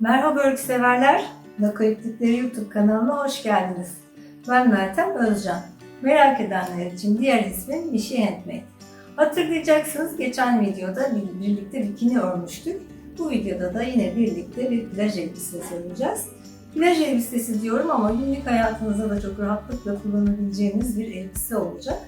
Merhaba örgü severler. Lako İplikleri YouTube kanalına hoş geldiniz. Ben Meltem Özcan. Merak edenler için diğer ismim Mişi Handmade. Hatırlayacaksınız geçen videoda bir- birlikte bikini örmüştük. Bu videoda da yine birlikte bir plaj elbisesi öreceğiz. Plaj elbisesi diyorum ama günlük hayatınızda da çok rahatlıkla kullanabileceğiniz bir elbise olacak.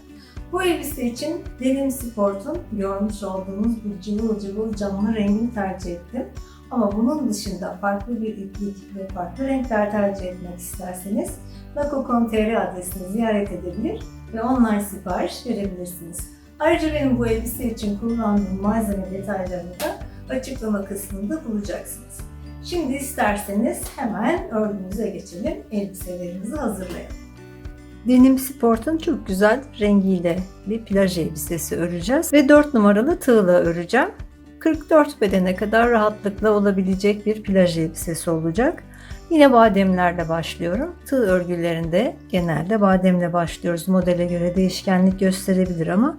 Bu elbise için Denim Sport'un görmüş olduğunuz bu cıvıl cıvıl camlı rengini tercih ettim. Ama bunun dışında farklı bir iplik ve farklı renkler tercih etmek isterseniz Lako.com.tr adresini ziyaret edebilir ve online sipariş verebilirsiniz. Ayrıca benim bu elbise için kullandığım malzeme detaylarını da açıklama kısmında bulacaksınız. Şimdi isterseniz hemen örgümüze geçelim, elbiselerimizi hazırlayalım. Denim Sport'un çok güzel rengiyle bir plaj elbisesi öreceğiz ve 4 numaralı tığla öreceğim. 44 bedene kadar rahatlıkla olabilecek bir plaj elbisesi olacak. Yine bademlerle başlıyorum. Tığ örgülerinde genelde bademle başlıyoruz. Modele göre değişkenlik gösterebilir ama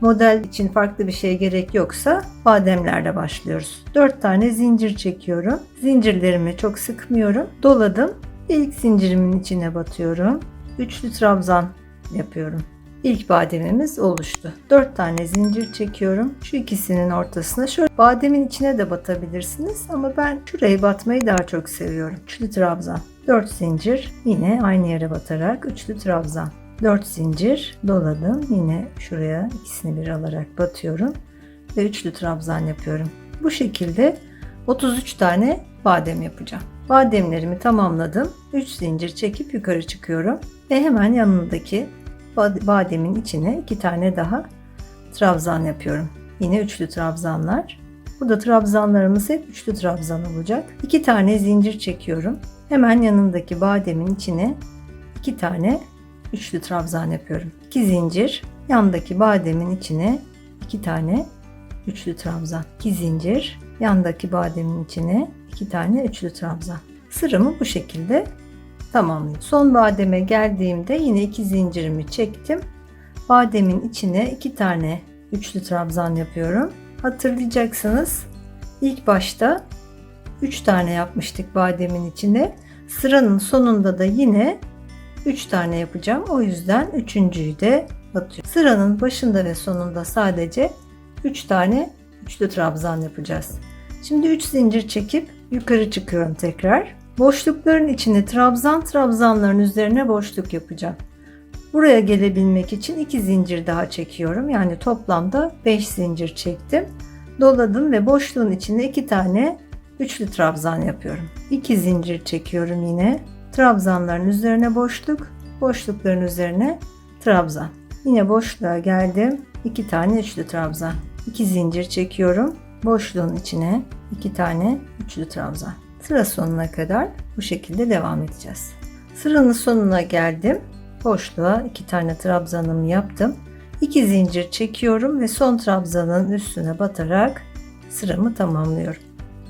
model için farklı bir şeye gerek yoksa bademlerle başlıyoruz. 4 tane zincir çekiyorum. Zincirlerimi çok sıkmıyorum. Doladım. İlk zincirimin içine batıyorum. Üçlü trabzan yapıyorum. İlk bademimiz oluştu. 4 tane zincir çekiyorum. Şu ikisinin ortasına şöyle bademin içine de batabilirsiniz ama ben şurayı batmayı daha çok seviyorum. Üçlü trabzan. 4 zincir yine aynı yere batarak üçlü trabzan. 4 zincir doladım. Yine şuraya ikisini bir alarak batıyorum ve üçlü trabzan yapıyorum. Bu şekilde 33 tane badem yapacağım. Bademlerimi tamamladım. 3 zincir çekip yukarı çıkıyorum ve hemen yanındaki bademin içine iki tane daha trabzan yapıyorum. Yine üçlü trabzanlar. Burada trabzanlarımız hep üçlü trabzan olacak. İki tane zincir çekiyorum. Hemen yanındaki bademin içine iki tane üçlü trabzan yapıyorum. İki zincir yandaki bademin içine iki tane üçlü trabzan. İki zincir yandaki bademin içine iki tane üçlü trabzan. Sıramı bu şekilde tamamlayayım. Son bademe geldiğimde yine iki zincirimi çektim. Bademin içine iki tane üçlü trabzan yapıyorum. Hatırlayacaksınız ilk başta 3 tane yapmıştık bademin içine. Sıranın sonunda da yine 3 tane yapacağım. O yüzden üçüncüyü de atıyorum. Sıranın başında ve sonunda sadece 3 tane üçlü trabzan yapacağız. Şimdi 3 zincir çekip yukarı çıkıyorum tekrar. Boşlukların içine trabzan trabzanların üzerine boşluk yapacağım. Buraya gelebilmek için 2 zincir daha çekiyorum. Yani toplamda 5 zincir çektim. Doladım ve boşluğun içine 2 tane üçlü trabzan yapıyorum. 2 zincir çekiyorum yine. Trabzanların üzerine boşluk, boşlukların üzerine trabzan. Yine boşluğa geldim. 2 tane üçlü trabzan. 2 zincir çekiyorum. Boşluğun içine 2 tane üçlü trabzan. Sıra sonuna kadar bu şekilde devam edeceğiz. Sıranın sonuna geldim. Boşluğa 2 tane trabzanımı yaptım. 2 zincir çekiyorum ve son trabzanın üstüne batarak sıramı tamamlıyorum.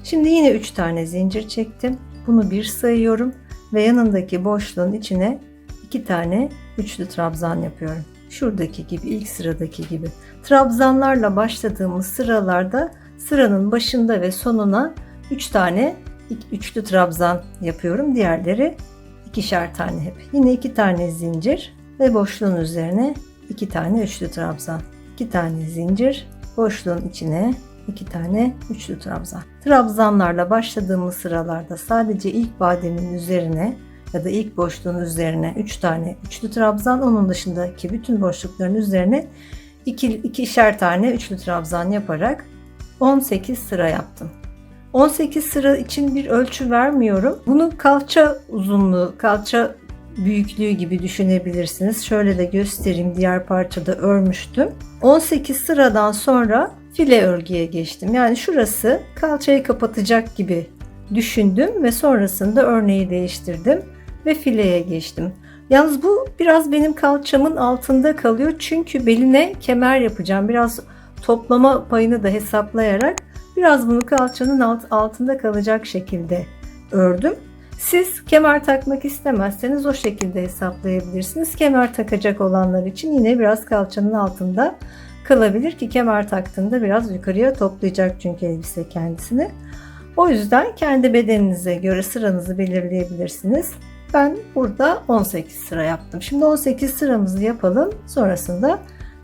Şimdi yine 3 tane zincir çektim. Bunu bir sayıyorum ve yanındaki boşluğun içine 2 tane üçlü trabzan yapıyorum. Şuradaki gibi ilk sıradaki gibi. Trabzanlarla başladığımız sıralarda sıranın başında ve sonuna 3 tane üçlü trabzan yapıyorum. Diğerleri ikişer tane hep. Yine 2 tane zincir ve boşluğun üzerine 2 tane üçlü trabzan. 2 tane zincir, boşluğun içine 2 tane üçlü trabzan. Trabzanlarla başladığımız sıralarda sadece ilk bademin üzerine ya da ilk boşluğun üzerine 3 tane üçlü trabzan, onun dışındaki bütün boşlukların üzerine iki, ikişer tane üçlü trabzan yaparak 18 sıra yaptım. 18 sıra için bir ölçü vermiyorum. Bunu kalça uzunluğu, kalça büyüklüğü gibi düşünebilirsiniz. Şöyle de göstereyim. Diğer parçada örmüştüm. 18 sıradan sonra file örgüye geçtim. Yani şurası kalçayı kapatacak gibi düşündüm ve sonrasında örneği değiştirdim ve fileye geçtim. Yalnız bu biraz benim kalçamın altında kalıyor çünkü beline kemer yapacağım. Biraz toplama payını da hesaplayarak biraz bunu kalçanın alt, altında kalacak şekilde ördüm. Siz kemer takmak istemezseniz o şekilde hesaplayabilirsiniz. Kemer takacak olanlar için yine biraz kalçanın altında kalabilir ki kemer taktığında biraz yukarıya toplayacak çünkü elbise kendisini. O yüzden kendi bedeninize göre sıranızı belirleyebilirsiniz. Ben burada 18 sıra yaptım. Şimdi 18 sıramızı yapalım. Sonrasında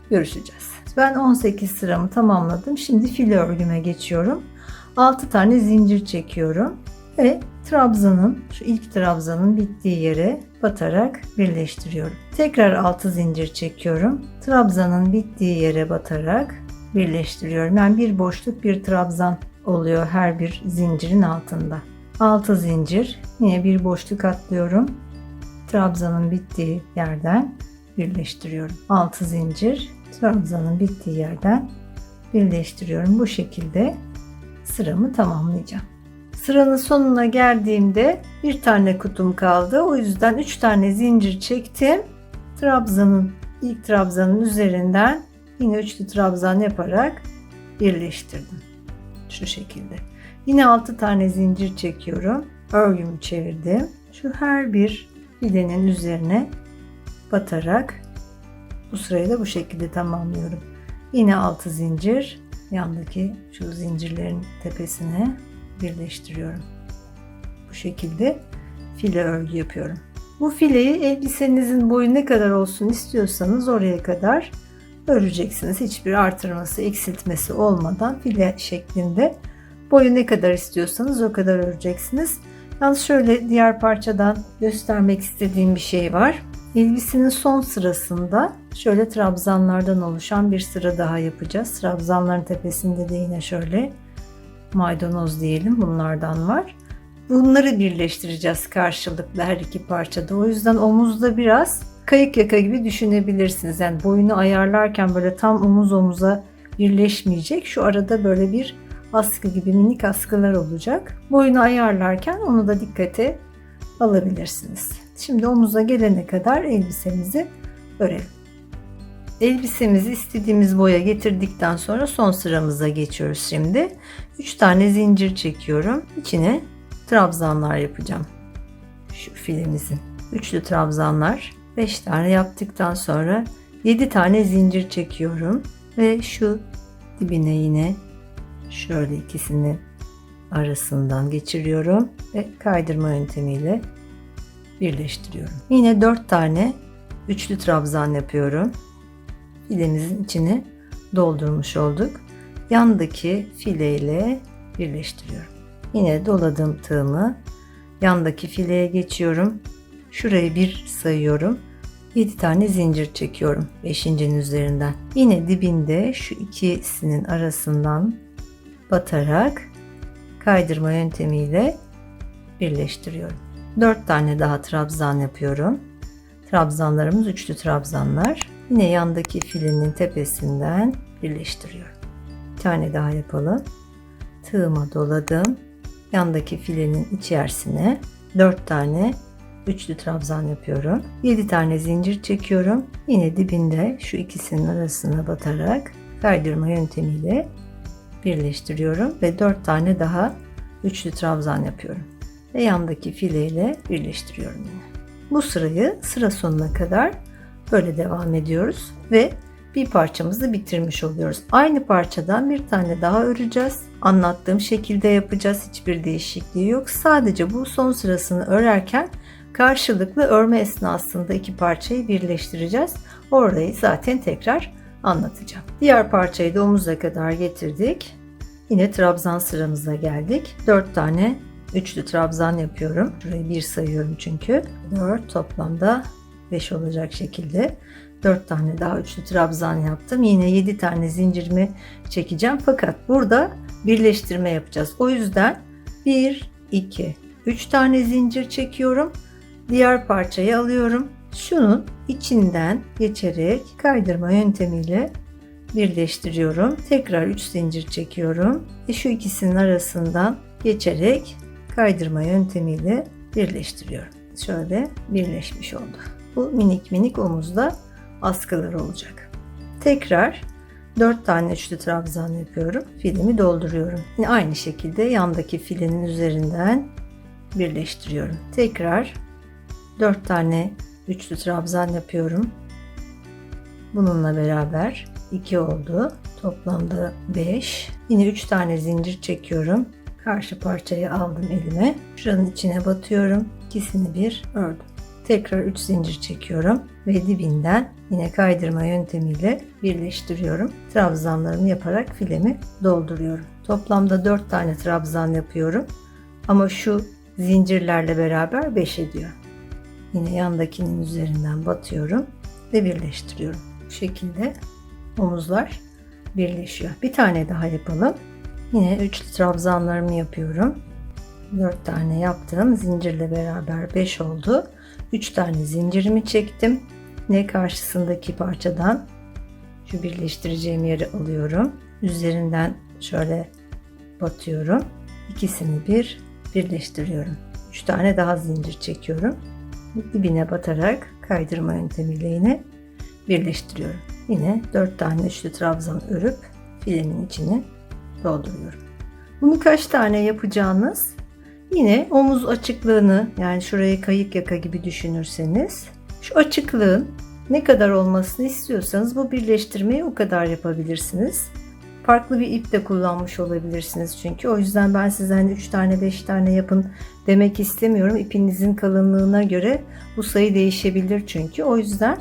görüşeceğiz. Ben 18 sıramı tamamladım. Şimdi file örgüme geçiyorum. 6 tane zincir çekiyorum ve trabzanın şu ilk trabzanın bittiği yere batarak birleştiriyorum. Tekrar 6 zincir çekiyorum. Trabzanın bittiği yere batarak birleştiriyorum. Yani bir boşluk bir trabzan oluyor her bir zincirin altında. 6 zincir yine bir boşluk atlıyorum. Trabzanın bittiği yerden birleştiriyorum. 6 zincir trabzanın bittiği yerden birleştiriyorum. Bu şekilde sıramı tamamlayacağım. Sıranın sonuna geldiğimde bir tane kutum kaldı. O yüzden 3 tane zincir çektim. Trabzanın ilk trabzanın üzerinden yine üçlü trabzan yaparak birleştirdim. Şu şekilde. Yine 6 tane zincir çekiyorum. Örgümü çevirdim. Şu her bir filenin üzerine batarak bu sırayı da bu şekilde tamamlıyorum. Yine 6 zincir yandaki şu zincirlerin tepesine birleştiriyorum. Bu şekilde file örgü yapıyorum. Bu fileyi elbisenizin boyu ne kadar olsun istiyorsanız oraya kadar öreceksiniz. Hiçbir artırması, eksiltmesi olmadan file şeklinde boyu ne kadar istiyorsanız o kadar öreceksiniz. Yalnız şöyle diğer parçadan göstermek istediğim bir şey var. Elbisenin son sırasında şöyle trabzanlardan oluşan bir sıra daha yapacağız. Trabzanların tepesinde de yine şöyle maydanoz diyelim bunlardan var. Bunları birleştireceğiz karşılıklı her iki parçada. O yüzden omuzda biraz kayık yaka gibi düşünebilirsiniz. Yani boyunu ayarlarken böyle tam omuz omuza birleşmeyecek. Şu arada böyle bir askı gibi minik askılar olacak. Boyunu ayarlarken onu da dikkate alabilirsiniz. Şimdi omuza gelene kadar elbisemizi örelim. Elbisemizi istediğimiz boya getirdikten sonra son sıramıza geçiyoruz şimdi. 3 tane zincir çekiyorum. İçine trabzanlar yapacağım. Şu filemizin. Üçlü trabzanlar. 5 tane yaptıktan sonra 7 tane zincir çekiyorum. Ve şu dibine yine şöyle ikisini arasından geçiriyorum. Ve kaydırma yöntemiyle birleştiriyorum. Yine 4 tane üçlü trabzan yapıyorum. Filemizin içine doldurmuş olduk. Yandaki file ile birleştiriyorum. Yine doladığım tığımı yandaki fileye geçiyorum. Şurayı bir sayıyorum. 7 tane zincir çekiyorum 5.'nin üzerinden. Yine dibinde şu ikisinin arasından batarak kaydırma yöntemiyle birleştiriyorum. 4 tane daha trabzan yapıyorum. Trabzanlarımız üçlü trabzanlar. Yine yandaki filenin tepesinden birleştiriyorum. Bir tane daha yapalım. Tığıma doladım. Yandaki filenin içerisine 4 tane üçlü trabzan yapıyorum. 7 tane zincir çekiyorum. Yine dibinde şu ikisinin arasına batarak kaydırma yöntemiyle birleştiriyorum ve 4 tane daha üçlü trabzan yapıyorum. Ve yandaki fileyle birleştiriyorum yine. Bu sırayı sıra sonuna kadar böyle devam ediyoruz ve bir parçamızı bitirmiş oluyoruz. Aynı parçadan bir tane daha öreceğiz. Anlattığım şekilde yapacağız. Hiçbir değişikliği yok. Sadece bu son sırasını örerken karşılıklı örme esnasında iki parçayı birleştireceğiz. Orayı zaten tekrar anlatacağım. Diğer parçayı da omuza kadar getirdik. Yine trabzan sıramıza geldik. 4 tane üçlü trabzan yapıyorum. Şurayı bir sayıyorum çünkü. 4 toplamda 5 olacak şekilde 4 tane daha üçlü trabzan yaptım. Yine 7 tane zincirimi çekeceğim. Fakat burada birleştirme yapacağız. O yüzden 1, 2, 3 tane zincir çekiyorum. Diğer parçayı alıyorum. Şunun içinden geçerek kaydırma yöntemiyle birleştiriyorum. Tekrar 3 zincir çekiyorum. Ve şu ikisinin arasından geçerek kaydırma yöntemiyle birleştiriyorum. Şöyle birleşmiş oldu. Bu minik minik omuzda askılar olacak. Tekrar 4 tane üçlü trabzan yapıyorum. Filemi dolduruyorum. Yine aynı şekilde yandaki filenin üzerinden birleştiriyorum. Tekrar 4 tane üçlü trabzan yapıyorum. Bununla beraber 2 oldu. Toplamda 5. Yine 3 tane zincir çekiyorum. Karşı parçayı aldım elime. Şuranın içine batıyorum. İkisini bir ördüm. Tekrar 3 zincir çekiyorum ve dibinden yine kaydırma yöntemiyle birleştiriyorum. Trabzanlarımı yaparak filemi dolduruyorum. Toplamda 4 tane trabzan yapıyorum. Ama şu zincirlerle beraber 5 ediyor. Yine yandakinin üzerinden batıyorum ve birleştiriyorum. Bu şekilde omuzlar birleşiyor. Bir tane daha yapalım. Yine 3 trabzanlarımı yapıyorum. 4 tane yaptım. Zincirle beraber 5 oldu. 3 tane zincirimi çektim. Ne karşısındaki parçadan şu birleştireceğim yeri alıyorum. Üzerinden şöyle batıyorum. İkisini bir birleştiriyorum. 3 tane daha zincir çekiyorum. Dibine batarak kaydırma yöntemiyle yine birleştiriyorum. Yine 4 tane üçlü trabzan örüp filemin içine dolduruyorum. Bunu kaç tane yapacağınız yine omuz açıklığını yani şurayı kayık yaka gibi düşünürseniz şu açıklığın ne kadar olmasını istiyorsanız bu birleştirmeyi o kadar yapabilirsiniz. Farklı bir ip de kullanmış olabilirsiniz çünkü. O yüzden ben size hani 3 tane 5 tane yapın demek istemiyorum. İpinizin kalınlığına göre bu sayı değişebilir çünkü. O yüzden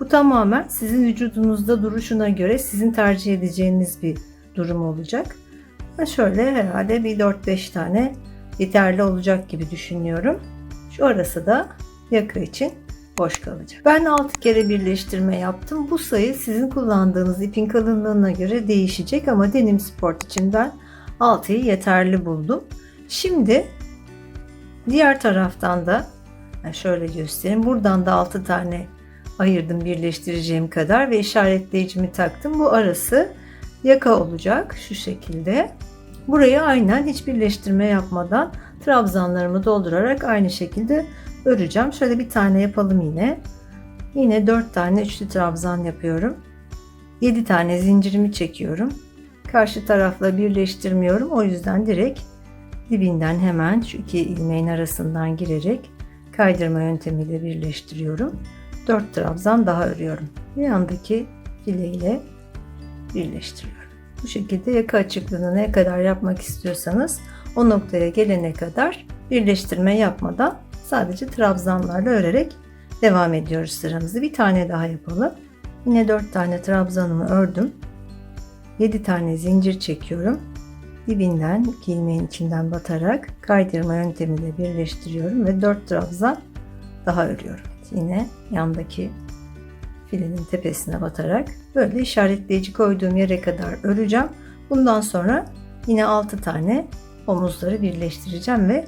bu tamamen sizin vücudunuzda duruşuna göre sizin tercih edeceğiniz bir durum olacak. Ben şöyle herhalde bir 4-5 tane yeterli olacak gibi düşünüyorum. Şu arası da yaka için boş kalacak. Ben 6 kere birleştirme yaptım. Bu sayı sizin kullandığınız ipin kalınlığına göre değişecek ama denim sport için ben 6'yı yeterli buldum. Şimdi diğer taraftan da şöyle göstereyim. Buradan da 6 tane ayırdım birleştireceğim kadar ve işaretleyicimi taktım. Bu arası yaka olacak şu şekilde. Buraya aynen hiç birleştirme yapmadan trabzanlarımı doldurarak aynı şekilde öreceğim. Şöyle bir tane yapalım yine. Yine 4 tane üçlü trabzan yapıyorum. 7 tane zincirimi çekiyorum. Karşı tarafla birleştirmiyorum. O yüzden direkt dibinden hemen şu iki ilmeğin arasından girerek kaydırma yöntemiyle birleştiriyorum. 4 trabzan daha örüyorum. Bir yandaki file ile birleştiriyorum. Bu şekilde yaka açıklığını ne kadar yapmak istiyorsanız o noktaya gelene kadar birleştirme yapmadan sadece trabzanlarla örerek devam ediyoruz sıramızı. Bir tane daha yapalım. Yine 4 tane trabzanımı ördüm. 7 tane zincir çekiyorum. Dibinden ilmeğin içinden batarak kaydırma yöntemiyle birleştiriyorum ve 4 trabzan daha örüyorum. Yine yandaki filenin tepesine batarak böyle işaretleyici koyduğum yere kadar öreceğim. Bundan sonra yine 6 tane omuzları birleştireceğim ve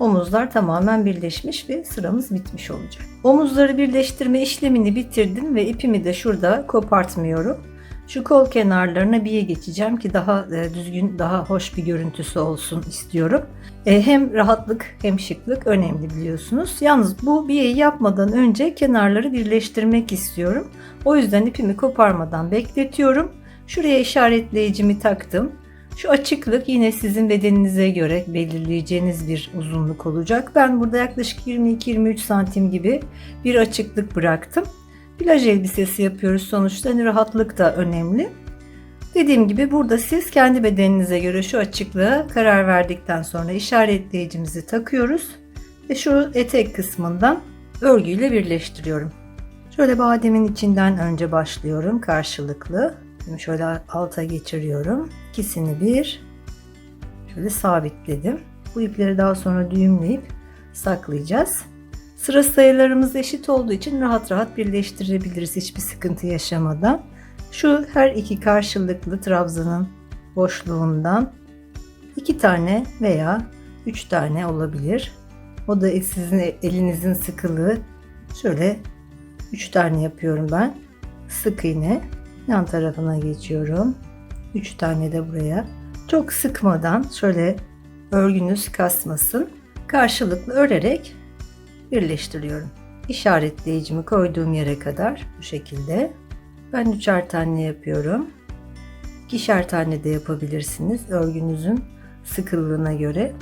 omuzlar tamamen birleşmiş ve sıramız bitmiş olacak. Omuzları birleştirme işlemini bitirdim ve ipimi de şurada kopartmıyorum. Şu kol kenarlarına biye geçeceğim ki daha e, düzgün, daha hoş bir görüntüsü olsun istiyorum. E, hem rahatlık hem şıklık önemli biliyorsunuz. Yalnız bu biyeyi yapmadan önce kenarları birleştirmek istiyorum. O yüzden ipimi koparmadan bekletiyorum. Şuraya işaretleyicimi taktım. Şu açıklık yine sizin bedeninize göre belirleyeceğiniz bir uzunluk olacak. Ben burada yaklaşık 22-23 santim gibi bir açıklık bıraktım. Plaj elbisesi yapıyoruz sonuçta. Hani rahatlık da önemli. Dediğim gibi burada siz kendi bedeninize göre şu açıklığa karar verdikten sonra işaretleyicimizi takıyoruz. Ve şu etek kısmından örgüyle birleştiriyorum. Şöyle bademin içinden önce başlıyorum karşılıklı. Şimdi şöyle alta geçiriyorum. İkisini bir şöyle sabitledim. Bu ipleri daha sonra düğümleyip saklayacağız. Sıra sayılarımız eşit olduğu için rahat rahat birleştirebiliriz hiçbir sıkıntı yaşamadan. Şu her iki karşılıklı trabzanın boşluğundan iki tane veya üç tane olabilir. O da sizin elinizin sıkılığı. Şöyle üç tane yapıyorum ben. Sık iğne yan tarafına geçiyorum. Üç tane de buraya. Çok sıkmadan şöyle örgünüz kasmasın. Karşılıklı örerek birleştiriyorum. İşaretleyicimi koyduğum yere kadar bu şekilde. Ben üçer tane yapıyorum. İkişer tane de yapabilirsiniz örgünüzün sıkılığına göre.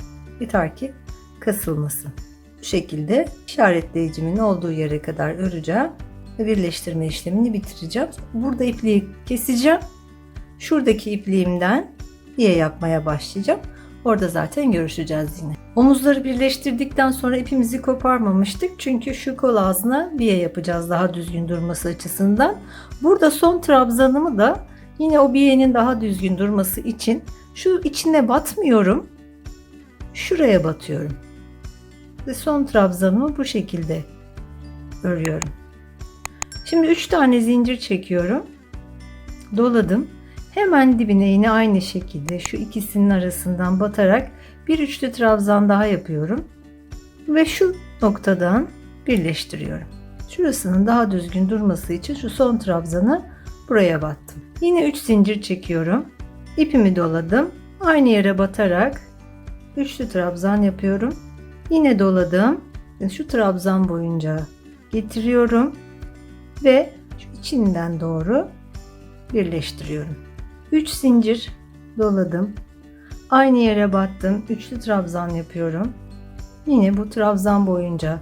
Yeter ki kasılmasın. Bu şekilde işaretleyicimin olduğu yere kadar öreceğim ve birleştirme işlemini bitireceğim. Burada ipliği keseceğim. Şuradaki ipliğimden diye yapmaya başlayacağım. Orada zaten görüşeceğiz yine. Omuzları birleştirdikten sonra ipimizi koparmamıştık. Çünkü şu kol ağzına biye yapacağız daha düzgün durması açısından. Burada son trabzanımı da yine o biyenin daha düzgün durması için şu içine batmıyorum. Şuraya batıyorum. Ve son trabzanımı bu şekilde örüyorum. Şimdi 3 tane zincir çekiyorum. Doladım. Hemen dibine yine aynı şekilde şu ikisinin arasından batarak bir üçlü trabzan daha yapıyorum. Ve şu noktadan birleştiriyorum. Şurasının daha düzgün durması için şu son trabzanı buraya battım. Yine 3 zincir çekiyorum. İpimi doladım. Aynı yere batarak üçlü trabzan yapıyorum. Yine doladım. Şu trabzan boyunca getiriyorum ve içinden doğru birleştiriyorum. 3 zincir doladım. Aynı yere battım. Üçlü trabzan yapıyorum. Yine bu trabzan boyunca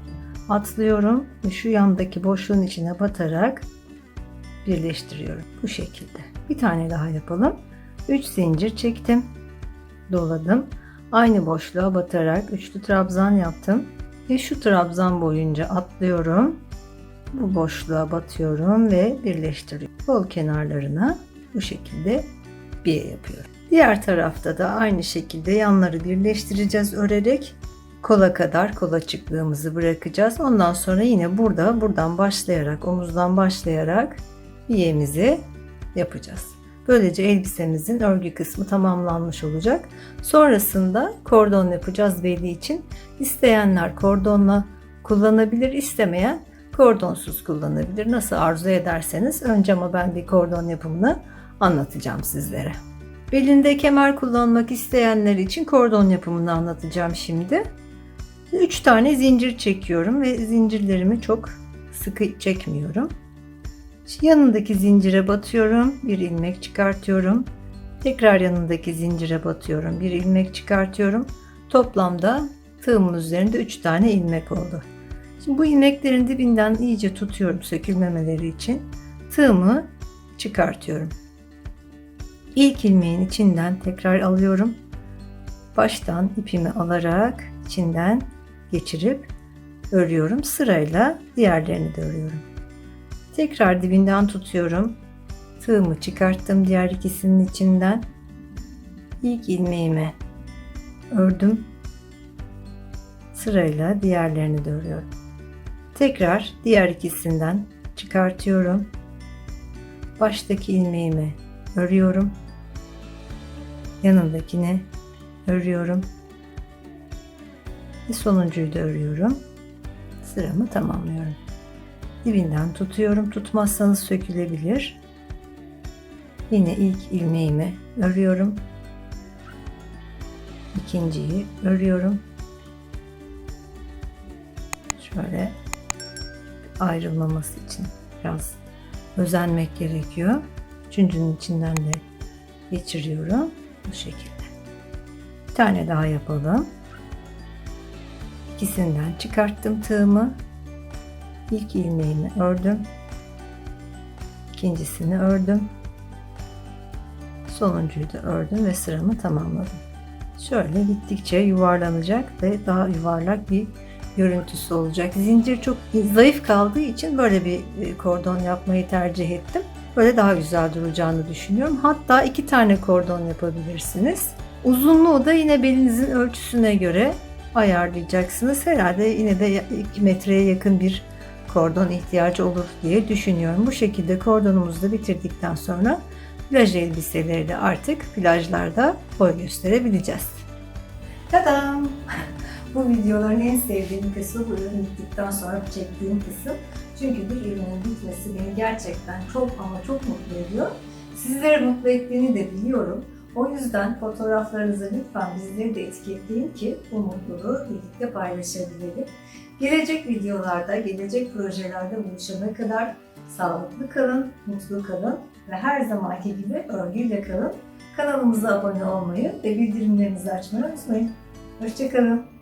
atlıyorum ve şu yandaki boşluğun içine batarak birleştiriyorum. Bu şekilde. Bir tane daha yapalım. 3 zincir çektim. Doladım. Aynı boşluğa batarak üçlü trabzan yaptım. Ve şu trabzan boyunca atlıyorum. Bu boşluğa batıyorum ve birleştiriyorum. Kol kenarlarına bu şekilde bir yapıyorum. Diğer tarafta da aynı şekilde yanları birleştireceğiz örerek kola kadar kol açıklığımızı bırakacağız. Ondan sonra yine burada buradan başlayarak omuzdan başlayarak biyemizi yapacağız. Böylece elbisemizin örgü kısmı tamamlanmış olacak. Sonrasında kordon yapacağız belli için. İsteyenler kordonla kullanabilir, istemeyen kordonsuz kullanabilir. Nasıl arzu ederseniz. Önce ama ben bir kordon yapımını anlatacağım sizlere. Belinde kemer kullanmak isteyenler için kordon yapımını anlatacağım şimdi. 3 tane zincir çekiyorum ve zincirlerimi çok sıkı çekmiyorum. Yanındaki zincire batıyorum, bir ilmek çıkartıyorum. Tekrar yanındaki zincire batıyorum, bir ilmek çıkartıyorum. Toplamda tığımın üzerinde 3 tane ilmek oldu. Şimdi bu ilmeklerin dibinden iyice tutuyorum sökülmemeleri için. Tığımı çıkartıyorum. İlk ilmeğin içinden tekrar alıyorum. Baştan ipimi alarak içinden geçirip örüyorum. Sırayla diğerlerini de örüyorum. Tekrar dibinden tutuyorum. Tığımı çıkarttım diğer ikisinin içinden. İlk ilmeğimi ördüm. Sırayla diğerlerini de örüyorum. Tekrar diğer ikisinden çıkartıyorum. Baştaki ilmeğimi örüyorum. Yanındakini örüyorum. Ve sonuncuyu da örüyorum. Sıramı tamamlıyorum. Dibinden tutuyorum. Tutmazsanız sökülebilir. Yine ilk ilmeğimi örüyorum. İkinciyi örüyorum. Şöyle ayrılmaması için biraz özenmek gerekiyor. Üçüncünün içinden de geçiriyorum. Bu şekilde. Bir tane daha yapalım. İkisinden çıkarttım tığımı. İlk ilmeğimi ördüm. İkincisini ördüm. Sonuncuyu da ördüm ve sıramı tamamladım. Şöyle gittikçe yuvarlanacak ve daha yuvarlak bir görüntüsü olacak. Zincir çok zayıf kaldığı için böyle bir e, kordon yapmayı tercih ettim. Böyle daha güzel duracağını düşünüyorum. Hatta iki tane kordon yapabilirsiniz. Uzunluğu da yine belinizin ölçüsüne göre ayarlayacaksınız. Herhalde yine de 2 metreye yakın bir kordon ihtiyacı olur diye düşünüyorum. Bu şekilde kordonumuzu da bitirdikten sonra plaj elbiseleri de artık plajlarda boy gösterebileceğiz. Tadam! Bu videoların en sevdiğim kısmı bu ürün bittikten sonra çektiğim kısım. Çünkü bir ürünün bitmesi beni gerçekten çok ama çok mutlu ediyor. Sizleri mutlu ettiğini de biliyorum. O yüzden fotoğraflarınızı lütfen bizleri de etiketleyin ki bu mutluluğu birlikte paylaşabilelim. Gelecek videolarda, gelecek projelerde buluşana kadar sağlıklı kalın, mutlu kalın ve her zamanki gibi örgüyle kalın. Kanalımıza abone olmayı ve bildirimlerinizi açmayı unutmayın. Hoşçakalın.